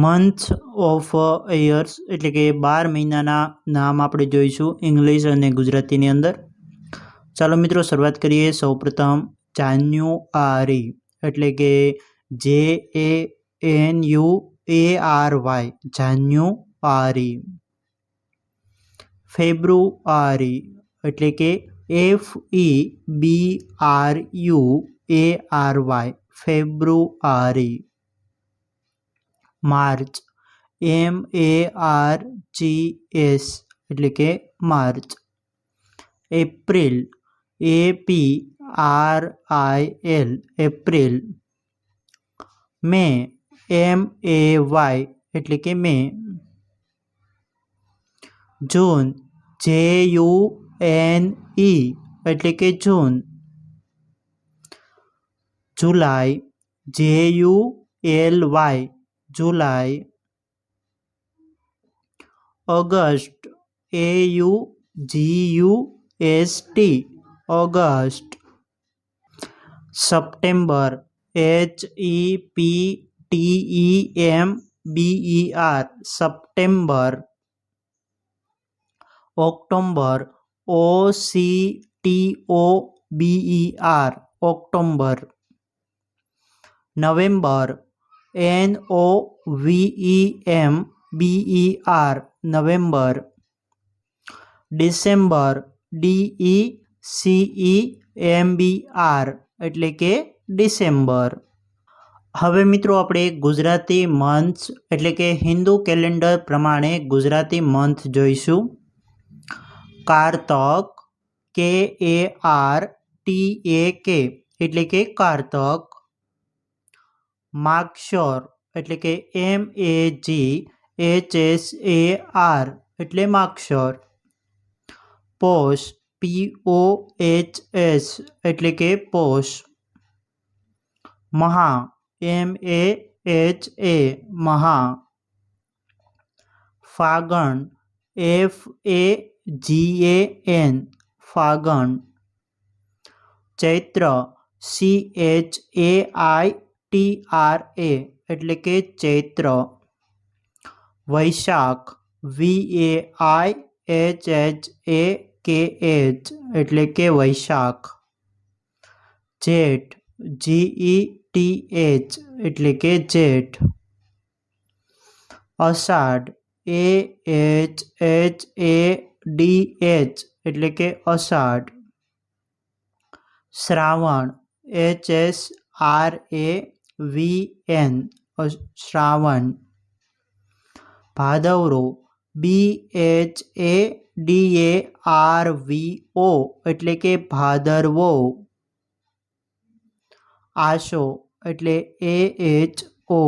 month of years એટલે કે બાર મહિનાના નામ આપણે જોઈશું ઇંગ્લિશ અને ગુજરાતીની અંદર ચાલો મિત્રો શરૂઆત કરીએ સૌપ્રથમ જાન્યુઆરી એટલે કે J A N U A R Y January February એટલે કે F E B R U A R Y February March M A R G S એટલે કે March April A P R I L April May M A Y એટલે કે મે જૂન જે U N E એટલે કે June July J U L Y July August A U G U S T August September H E P T E M B E R September October O C T O B E e R October November N O V E M B E R November December D E C E M B R એટલે કે December હવે મિત્રો આપણે Gujarati month એટલે કે Hindu calendar પ્રમાણે Gujarati month જોઈશું કારતક કે એ આર ટી એ કે એટલે કે કારતક माक्षर એટલે કે M A G H S A R એટલે માક્ષર પોષ P O H S એટલે કે પોષ મહા M A H A મહા ફાગણ F A G A N ફાગણ ચૈત્ર C H A I T R A એટલે કે ચૈત્ર V A I H H A K H એટલે કે વૈશાખ Z G E T H એટલે કે Z Ashadh A H H A D H એટલે કે Ashadh Shravan H S R A V N Shravan Bhadarvo B H A D A R V O એટલે કે ભાદરવો આશો એટલે એ H O